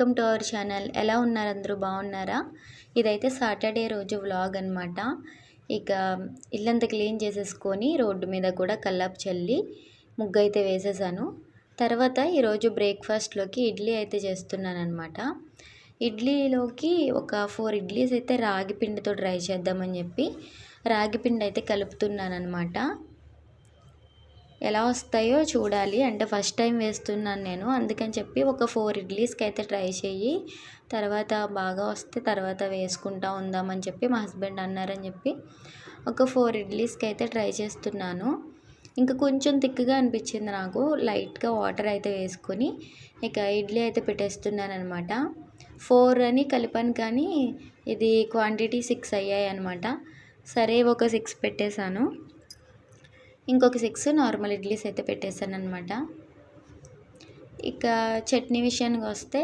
Welcome to our channel. ఎలా ఉన్నారు అందరూ? బాగున్నారా? ఇదైతే సాటర్డే రోజు వ్లాగ్ అనమాట ఇక ఇల్లంతా క్లీన్ చేసేసుకొని రోడ్డు మీద కూడా కల్లాపు చల్లి ముగ్గు అయితే వేసేసాను. తర్వాత ఈరోజు బ్రేక్ఫాస్ట్లోకి ఇడ్లీ అయితే చేస్తున్నాను అనమాట ఇడ్లీలోకి ఒక ఫోర్ ఇడ్లీస్ అయితే రాగి పిండితో ట్రై చేద్దామని చెప్పి రాగి పిండి అయితే కలుపుతున్నాను అనమాట ఎలా వస్తాయో చూడాలి. అంటే ఫస్ట్ టైం వేస్తున్నాను నేను. అందుకని చెప్పి ఒక ఫోర్ ఇడ్లీస్కి అయితే ట్రై చెయ్యి. తర్వాత బాగా వస్తే తర్వాత వేసుకుంటా ఉందామని చెప్పి మా హస్బెండ్ అన్నారని చెప్పి ఒక ఫోర్ ఇడ్లీస్కి అయితే ట్రై చేస్తున్నాను. ఇంకా కొంచెం థిక్గా అనిపించింది నాకు. లైట్గా వాటర్ అయితే వేసుకొని ఇక ఇడ్లీ అయితే పెట్టేస్తున్నాను అనమాట ఫోర్ అని కలిపాను కానీ ఇది క్వాంటిటీ సిక్స్ అయ్యాయి అనమాట సరే ఒక సిక్స్ పెట్టేశాను. ఇంకొక సిక్స్ నార్మల్ ఇడ్లీస్ అయితే పెట్టేశాను అనమాట ఇక చట్నీ విషయానికి వస్తే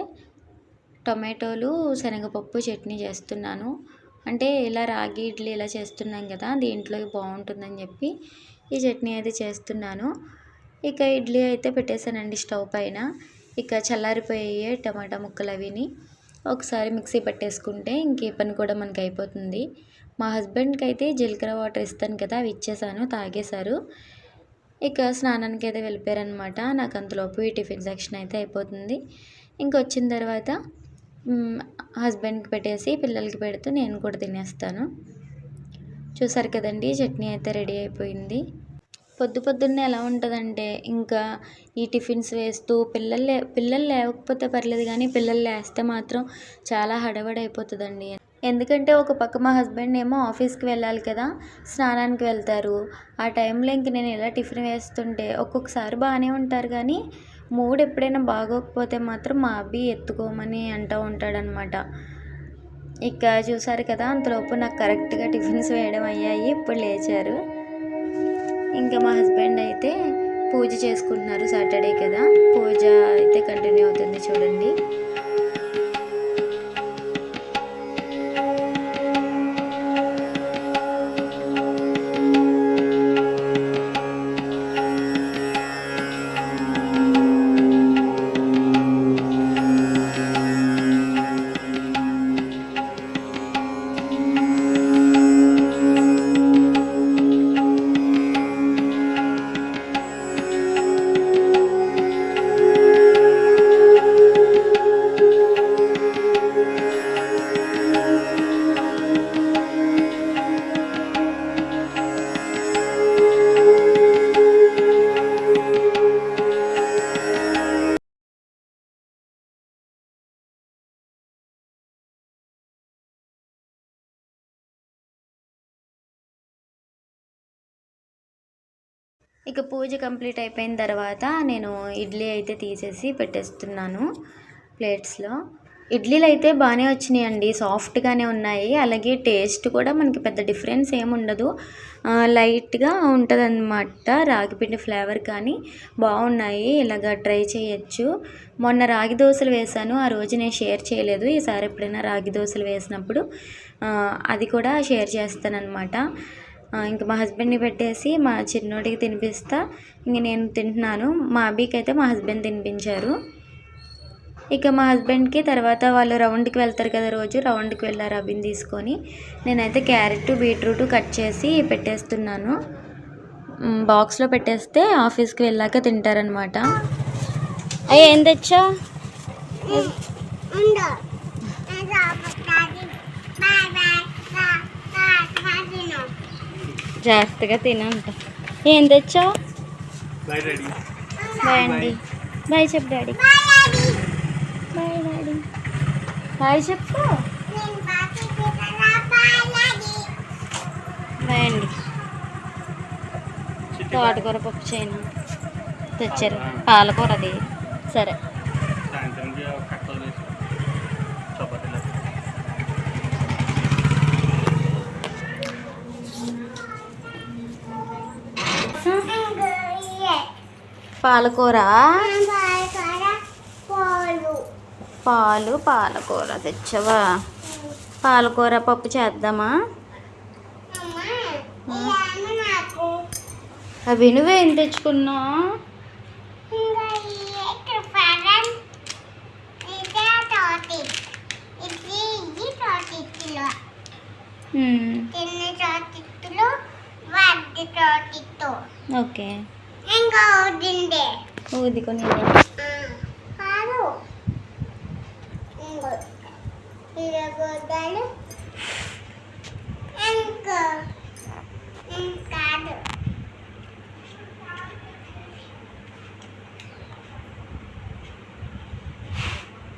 టొమాటోలు శనగపప్పు చట్నీ చేస్తున్నాను. అంటే ఇలా రాగి ఇడ్లీ ఇలా చేస్తున్నాం కదా దీంట్లో బాగుంటుందని చెప్పి ఈ చట్నీ అయితే చేస్తున్నాను. ఇక ఇడ్లీ అయితే పెట్టేశానండి స్టవ్ పైన. ఇక చల్లారిపోయే టమాటా ముక్కలు అవిని ఒకసారి మిక్సీ పట్టేసుకుంటే ఇంకే పని కూడా మనకి అయిపోతుంది మా హస్బెండ్కి అయితే జీలకర్ర వాటర్ ఇస్తాను కదా అవి ఇచ్చేసాను తాగేశారు. ఇక స్నానానికి అయితే వెళ్ళిపోయారనమాట నాకు అంతలోపు ఈ టిఫిన్ సెక్షన్ అయితే అయిపోతుంది. ఇంకొచ్చిన తర్వాత హస్బెండ్కి పెట్టేసి పిల్లలకి పెడుతూ నేను కూడా తినేస్తాను. చూసారు కదండి చట్నీ అయితే రెడీ అయిపోయింది. పొద్దు పొద్దున్నే ఎలా ఉంటుందంటే ఇంకా ఈ టిఫిన్స్ వేస్తూ పిల్లలు పిల్లలు లేకపోతే పర్లేదు కానీ పిల్లలు లేస్తే మాత్రం చాలా హడబడి అయిపోతుందండి ఎందుకంటే ఒక పక్క మా హస్బెండ్ ఏమో ఆఫీస్కి వెళ్ళాలి కదా స్నానానికి వెళ్తారు. ఆ టైంలో ఇంక నేను ఇలా టిఫిన్ వేస్తుంటే ఒక్కొక్కసారి బాగానే ఉంటారు కానీ మూడు ఎప్పుడైనా బాగోకపోతే మాత్రం మా అబ్బి ఎత్తుకోమని అంటూ ఉంటాడనమాట. ఇక చూసారు కదా అంతలోపు నాకు కరెక్ట్గా టిఫిన్స్ వేయడం అయ్యాయి ఇప్పుడు లేచారు. ఇంకా మా హస్బెండ్ అయితే పూజ చేసుకుంటున్నారు సాటర్డే కదా పూజ అయితే కంటిన్యూ అవుతుంది చూడండి. ఇక పూజ కంప్లీట్ అయిపోయిన తర్వాత నేను ఇడ్లీ అయితే తీసేసి పెట్టేస్తున్నాను ప్లేట్స్లో. ఇడ్లీలు అయితే బాగానే వచ్చినాయండి సాఫ్ట్గానే ఉన్నాయి. అలాగే టేస్ట్ కూడా మనకి పెద్ద డిఫరెన్స్ ఏమి ఉండదు. లైట్గా ఉంటుందన్నమాట రాగిపిండి ఫ్లేవర్ కానీ బాగున్నాయి ఇలాగ ట్రై చేయొచ్చు. మొన్న రాగి దోశలు వేసాను ఆ రోజు నేను షేర్ చేయలేదు. ఈసారి ఎప్పుడైనా రాగి దోశలు వేసినప్పుడు అది కూడా షేర్ చేస్తాను అనమాట ఇంక మా హస్బెండ్ని పెట్టేసి మా చిన్నోడికి తినిపిస్తా. ఇంక నేను తింటున్నాను. మా అబ్బీకి అయితే మా హస్బెండ్ తినిపించారు. ఇక మా హస్బెండ్కి తర్వాత వాళ్ళు రౌండ్కి వెళ్తారు కదా రోజు. రౌండ్కి వెళ్ళారు అబ్బిని తీసుకొని నేనైతే క్యారెట్ బీట్రూట్ కట్ చేసి పెట్టేస్తున్నాను. బాక్స్లో పెట్టేస్తే ఆఫీస్కి వెళ్ళాక తింటారనమాట అయ్యా ఏం తెచ్చా? జాగ్రత్తగా తినంట. ఏం తెచ్చావు? బాయ్ అండి బాయ్ చెప్పు డాడీ బాయ్ డాడీ బాయ్ చెప్పు. బాయ్ అండి తోటకూర పప్పు చేయను. తెచ్చారు. పాలకూర అది. సరే. పాలకూర? పాలు. పాలకూర తెచ్చవా? పాలకూర పప్పు చేద్దామా? అవి నువ్వేం తెచ్చుకున్నావు? ఓకే. ఇంకా వద్దండి ఊది కొన్ని కాదు. ఇంకో ఇరగొద్దాలు ఇంకా కాదు.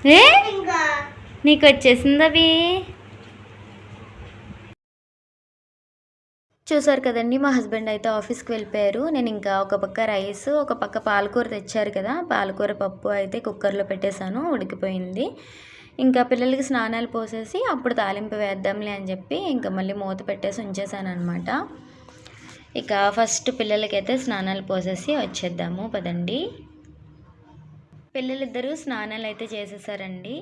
ఏ? ఇంకా. నీకు వచ్చేసింది అవి చూసారు కదండి మా హస్బెండ్ అయితే ఆఫీస్కి వెళ్ళిపోయారు. నేను ఇంకా ఒక పక్క రైస్ ఒక పక్క పాలకూర తెచ్చారు కదా పాలకూర పప్పు అయితే కుక్కర్లో పెట్టేశాను ఉడికిపోయింది. ఇంకా పిల్లలకి స్నానాలు పోసేసి అప్పుడు తాలింపు వేద్దాంలే అని చెప్పి ఇంకా మళ్ళీ మూత పెట్టేసి ఉంచేసాను అనమాట ఇక ఫస్ట్ పిల్లలకైతే స్నానాలు పోసేసి వచ్చేద్దాము పదండి. పిల్లలిద్దరూ స్నానాలు అయితే చేసేసారండి.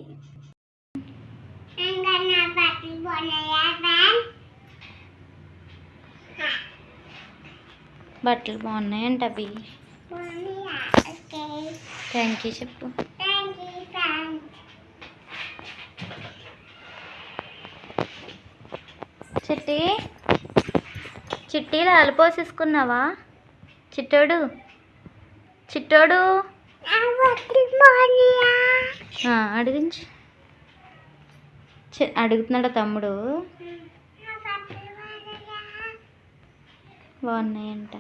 బట్టలు బాగున్నాయంట అవి. థ్యాంక్ యూ చెప్పు. చిట్టి చిట్టి లాలు పోసేసుకున్నావా? చిట్టోడు చిట్టోడు. అడిగించు. అడుగుతున్నాడా తమ్ముడు నా బట్టలు పోనీయా బాగున్నాయంట.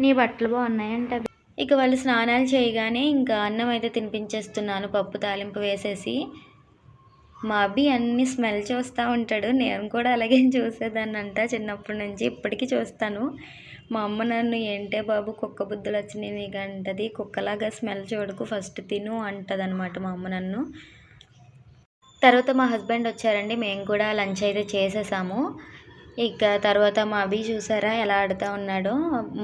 నీ బట్టలు బాగున్నాయంట. ఇక వాళ్ళు స్నానాలు చేయగానే ఇంకా అన్నం అయితే తినిపించేస్తున్నాను పప్పు తాలింపు వేసేసి. మా అబ్బి అన్ని స్మెల్ చూస్తూ ఉంటాడు నేను కూడా అలాగే చూసేదాన్నంట చిన్నప్పటి నుంచి ఇప్పటికీ చూస్తాను. మా అమ్మ నన్ను ఏంటే బాబు కుక్క బుద్ధులు వచ్చినాయి నీకు అంటది కుక్కలాగా స్మెల్ చూడకు ఫస్ట్ తిను అంటదనమాట మా అమ్మ నన్ను. తర్వాత మా హస్బెండ్ వచ్చారండి. మేము కూడా లంచ్ అయితే చేసేసాము. ఇక తర్వాత మా అభి చూసారా ఎలా ఆడుతూ ఉన్నాడో.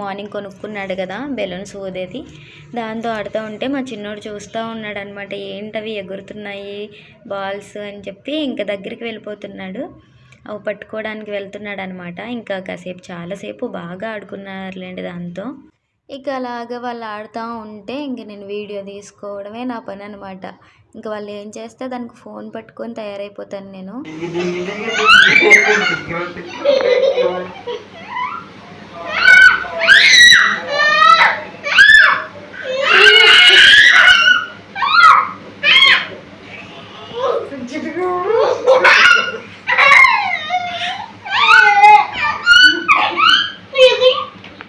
మార్నింగ్ కొనుక్కున్నాడు కదా బెలూన్స్ ఊదేది. దాంతో ఆడుతూ ఉంటే మా చిన్నోడు చూస్తూ ఉన్నాడు అనమాట ఏంటవి ఎగురుతున్నాయి బాల్స్ అని చెప్పి ఇంకా దగ్గరికి వెళ్ళిపోతున్నాడు. అవి పట్టుకోవడానికి వెళ్తున్నాడు అనమాట ఇంకా కాసేపు చాలాసేపు బాగా ఆడుకున్నారులేండి దాంతో. ఇక అలాగ వాళ్ళు ఆడుతూ ఉంటే ఇంక నేను వీడియో తీసుకోవడమే నా పని అనమాట ఇంకా వాళ్ళు ఏం చేస్తే దానికి ఫోన్ పట్టుకొని తయారైపోతాను నేను.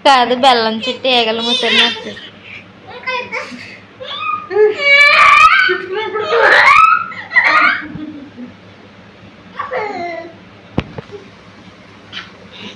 కాదు బెల్లం చుట్టూ ఏగలు ముసలినట్టు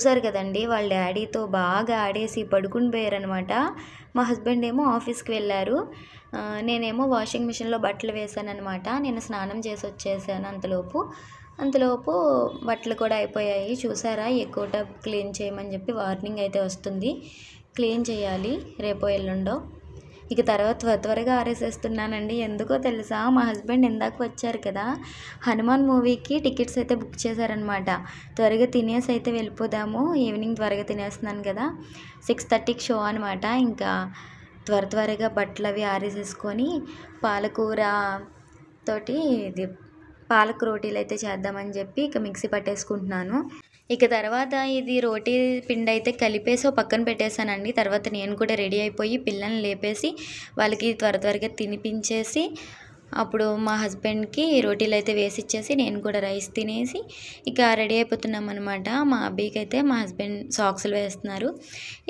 చూసారు కదండి వాళ్ళ డాడీతో బాగా ఆడేసి పడుకుని పోయారనమాట మా హస్బెండ్ ఏమో ఆఫీస్కి వెళ్ళారు. నేనేమో వాషింగ్ మిషన్లో బట్టలు వేసాను అనమాట నేను స్నానం చేసి వచ్చేసాను అంతలోపు. అంతలోపు బట్టలు కూడా అయిపోయాయి. చూసారా ఎక్కువ టబ్ క్లీన్ చేయమని చెప్పి వార్నింగ్ అయితే వస్తుంది. క్లీన్ చేయాలి రేపో ఎల్లుండో. ఇక తర్వాత త్వర త్వరగా ఆరేసేస్తున్నానండి. ఎందుకో తెలుసా? మా హస్బెండ్ ఇందాక వచ్చారు కదా. హనుమాన్ మూవీకి టికెట్స్ అయితే బుక్ చేశారనమాట త్వరగా తినేసి అయితే వెళ్ళిపోదాము. ఈవినింగ్ త్వరగా తినేస్తున్నాను కదా. సిక్స్ థర్టీకి షో అనమాట ఇంకా త్వర త్వరగా బట్టలు అవి ఆరేసేసుకొని పాలకూర తోటి ఇది పాలకు రోటీలు అయితే చేద్దామని చెప్పి ఇక మిక్సీ పట్టేసుకుంటున్నాను. ఇక తర్వాత ఇది రోటీ పిండి అయితే కలిపేసి ఓ పక్కన పెట్టేశానండి. తర్వాత నేను కూడా రెడీ అయిపోయి పిల్లల్ని లేపేసి వాళ్ళకి త్వర త్వరగా తినిపించేసి అప్పుడు మా హస్బెండ్కి రోటీలు అయితే వేసి ఇచ్చేసి నేను కూడా రైస్ తినేసి ఇక రెడీ అయిపోతున్నాం అనమాట మా అబ్బాయికి అయితే మా హస్బెండ్ సాక్స్లు వేస్తున్నారు.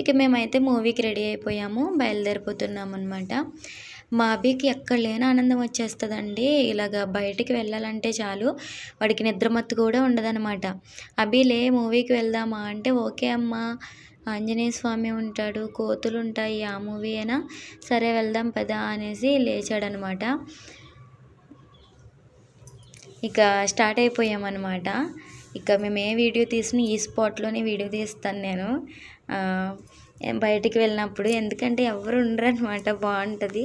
ఇక మేమైతే మూవీకి రెడీ అయిపోయాము బయలుదేరిపోతున్నాం అనమాట మా అభికి ఎక్కడ లేని ఆనందం వచ్చేస్తుందండి. ఇలాగ బయటికి వెళ్ళాలంటే చాలు. వాడికి నిద్రమత్తు కూడా ఉండదన్నమాట. అభి లే మూవీకి వెళ్దామా? అంటే ఓకే అమ్మా. ఆంజనేయ స్వామి ఉంటాడు కోతులు ఉంటాయి ఆ మూవీ అయినా. సరే వెళ్దాం పదా అనేసి లేచాడనమాట ఇక స్టార్ట్ అయిపోయామన్నమాట. ఇక మేము ఏ వీడియో తీసినా ఈ స్పాట్లోనే వీడియో తీస్తాను నేను. బయటికి వెళ్ళినప్పుడు. ఎందుకంటే ఎవరు ఉండరు అనమాట బాగుంటుంది.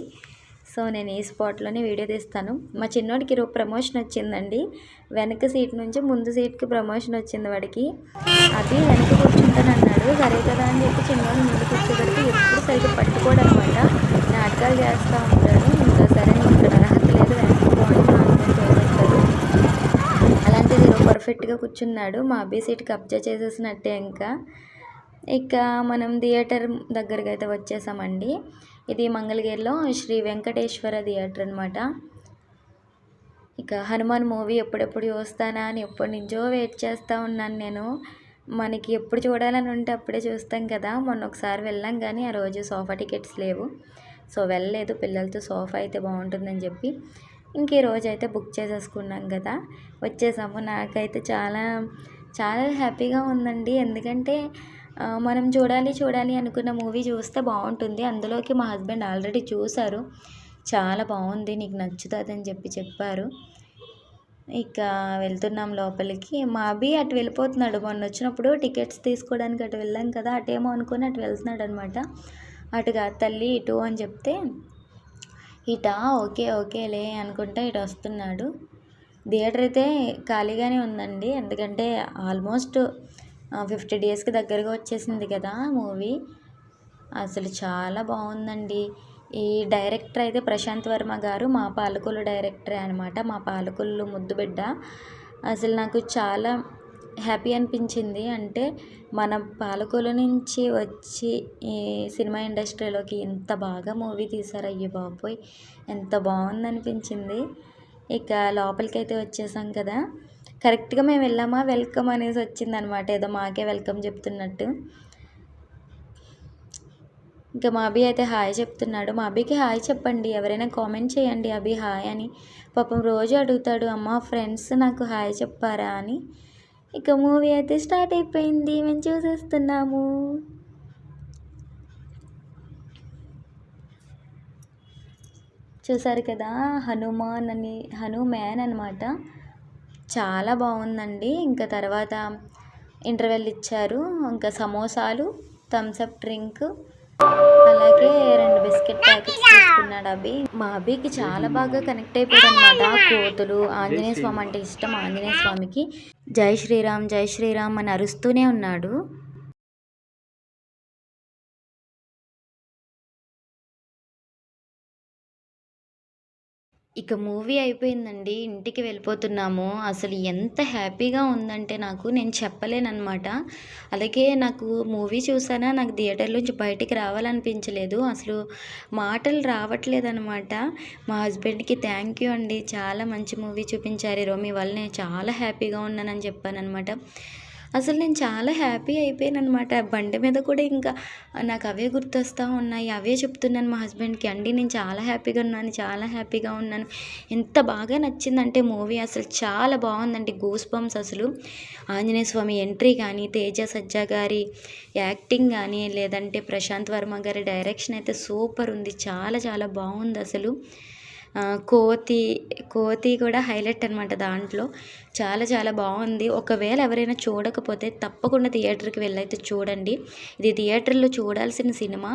సో నేను ఈ స్పాట్లోనే వీడియో తీస్తాను. మా చిన్నోడికి ఈరోజు ప్రమోషన్ వచ్చిందండి. వెనక సీట్ నుంచి ముందు సీట్కి ప్రమోషన్ వచ్చింది వాడికి. అది వెనక కూర్చుంటాను అన్నాడు. సరే కదా అని చెప్పి చిన్నోడు ముందు కూర్చోబెట్టి ఎప్పుడు సరిగ్గా పట్టుకోడు అనమాట నాటకాలు చేస్తూ ఉంటాడు. ఇంకా సరే నీకు ఇక్కడ అర్హత లేదు వెనక అలాంటిది పర్ఫెక్ట్గా కూర్చున్నాడు. మా అబ్బాయి సీట్ కబ్జా చేసేసినట్టే ఇంకా. ఇక మనం థియేటర్ దగ్గరికి అయితే వచ్చేసామండి. ఇది మంగళగిరిలో శ్రీ వెంకటేశ్వర థియేటర్ అనమాట ఇక హనుమాన్ మూవీ ఎప్పుడెప్పుడు చూస్తానా అని ఎప్పటి నుంచో వెయిట్ చేస్తూ ఉన్నాను నేను. మనకి ఎప్పుడు చూడాలని ఉంటే అప్పుడే చూస్తాం కదా. మొన్న ఒకసారి వెళ్ళాం కానీ ఆ రోజు సోఫా టికెట్స్ లేవు. సో వెళ్ళలేదు. పిల్లలతో సోఫా అయితే బాగుంటుందని చెప్పి. ఇంక ఈ రోజు అయితే బుక్ చేసేసుకున్నాం కదా. వచ్చేసాము. నాకైతే చాలా చాలా హ్యాపీగా ఉందండి. ఎందుకంటే మనం చూడాలి చూడాలి అనుకున్న మూవీ చూస్తే బాగుంటుంది. అందులోకి మా హస్బెండ్ ఆల్రెడీ చూశారు. చాలా బాగుంది నీకు నచ్చుతుంది అని చెప్పి చెప్పారు. ఇక వెళ్తున్నాం లోపలికి. మా అభి అటు వెళ్ళిపోతున్నాడు. మొన్న వచ్చినప్పుడు టికెట్స్ తీసుకోవడానికి అటు వెళ్ళాం కదా అటేమో అనుకుని అటు వెళ్తున్నాడు అనమాట అటుగా తల్లి ఇటు అని చెప్తే ఇటా? ఓకే ఓకేలే అనుకుంటా ఇటు వస్తున్నాడు. థియేటర్ అయితే ఖాళీగానే ఉందండి. ఎందుకంటే ఆల్మోస్ట్ ఫిఫ్టీ డేస్కి దగ్గరగా వచ్చేసింది కదా మూవీ. అసలు చాలా బాగుందండి. ఈ డైరెక్టర్ అయితే ప్రశాంత్ వర్మ గారు మా పాలకొల్లు డైరెక్టరే అనమాట మా పాలకొల్లు ముద్దు బిడ్డ అసలు నాకు చాలా హ్యాపీ అనిపించింది. అంటే మన పాలకొల్లు నుంచి వచ్చి ఈ సినిమా ఇండస్ట్రీలోకి ఎంత బాగా మూవీ తీశారు. అయ్యో బాబోయ్! ఎంత బాగుంది అనిపించింది ఇక లోపలికి అయితే వచ్చేసాం కదా. కరెక్ట్గా మేము వెళ్ళామా? వెల్కమ్ అనేసి వచ్చింది అనమాట ఏదో మాకే వెల్కమ్ చెప్తున్నట్టు. ఇంకా మా అభి అయితే హాయ్ చెప్తున్నాడు. మా అభికి హాయ్ చెప్పండి. ఎవరైనా కామెంట్ చేయండి. అభి హాయ్ అని. పాపం రోజు అడుగుతాడు అమ్మ ఫ్రెండ్స్ నాకు హాయ్ చెప్పారా? అని. ఇక మూవీ అయితే స్టార్ట్ అయిపోయింది. మేము చూసేస్తున్నాము. చూసారు కదా? హనుమాన్ అని హనుమాన్ అనమాట చాలా బాగుందండి. ఇంకా తర్వాత ఇంటర్వెల్ ఇచ్చారు. ఇంకా సమోసాలు థమ్స్అప్ డ్రింక్ అలాగే రెండు బిస్కెట్ ప్యాకెట్స్ తీసుకున్నాడు అభి. మా అభికి చాలా బాగా కనెక్ట్ అయిపోయాడు అనమాట కోతులు ఆంజనేయ స్వామి అంటే ఇష్టం ఆంజనేయ స్వామికి. జై శ్రీరామ్ జై శ్రీరామ్ అని అరుస్తూనే ఉన్నాడు. ఇక మూవీ అయిపోయిందండి ఇంటికి వెళ్ళిపోతున్నాము. అసలు ఎంత హ్యాపీగా ఉందంటే నాకు నేను చెప్పలేనమాట అలాగే నాకు మూవీ చూసానా నాకు థియేటర్లోంచి బయటికి రావాలనిపించలేదు. అసలు మాటలు రావట్లేదు అనమాట మా హస్బెండ్కి థ్యాంక్ యూ అండి. చాలా మంచి మూవీ చూపించారు. ఈరోజు మీ వల్ల నేను చాలా హ్యాపీగా ఉన్నానని చెప్పాను అనమాట అసలు నేను చాలా హ్యాపీ అయిపోయాను అనమాట బండి మీద కూడా ఇంకా నాకు అవే గుర్తొస్తూ ఉన్నాయి. అవే చెప్తున్నాను మా హస్బెండ్కి. అండి నేను చాలా హ్యాపీగా ఉన్నాను చాలా హ్యాపీగా ఉన్నాను. ఎంత బాగా నచ్చిందంటే మూవీ అసలు చాలా బాగుందండి. గూస్ బంప్స్ అసలు. ఆంజనేయ స్వామి ఎంట్రీ కానీ తేజ సజ్జా గారి యాక్టింగ్ కానీ లేదంటే ప్రశాంత్ వర్మ గారి డైరెక్షన్ అయితే సూపర్ ఉంది. చాలా చాలా బాగుంది అసలు. కోతి కోతి కూడా హైలైట్ అనమాట దాంట్లో. చాలా చాలా బాగుంది. ఒకవేళ ఎవరైనా చూడకపోతే తప్పకుండా థియేటర్కి వెళ్ళైతే చూడండి. ఇది థియేటర్లో చూడాల్సిన సినిమా.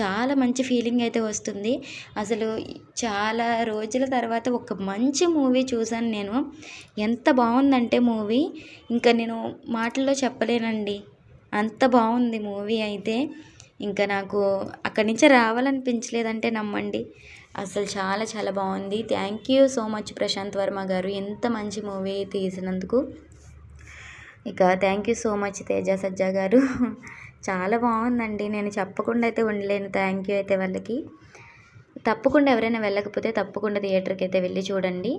చాలా మంచి ఫీలింగ్ అయితే వస్తుంది. అసలు చాలా రోజుల తర్వాత ఒక మంచి మూవీ చూశాను నేను. ఎంత బాగుందంటే మూవీ. ఇంకా నేను మాటల్లో చెప్పలేనండి. అంత బాగుంది మూవీ అయితే. ఇంకా నాకు అక్కడి నుంచి రావాలనిపించలేదంటే నమ్మండి. అసలు చాలా చాలా బాగుంది. Thank you so much Prashanth Varma గారు. ఎంత మంచి మూవీ తీసినందుకు. ఇక thank you so much Teja Sajja గారు. చాలా బాగుందండి. నేను చెప్పకుండా అయితే ఉండలేను. థ్యాంక్ యూ అయితే వాళ్ళకి. తప్పకుండా ఎవరైనా వెళ్ళకపోతే తప్పకుండా థియేటర్కి అయితే వెళ్ళి చూడండి.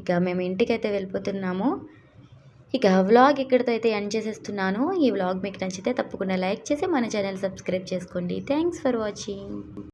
ఇక మేము ఇంటికి అయితే వెళ్ళిపోతున్నాము. ఇక వ్లాగ్ ఇక్కడితో అయితే ఎండ్ చేసేస్తున్నాను. ఈ వ్లాగ్ మీకు నచ్చితే తప్పకుండా లైక్ చేసి మన ఛానల్ సబ్స్క్రైబ్ చేసుకోండి. Thanks for watching.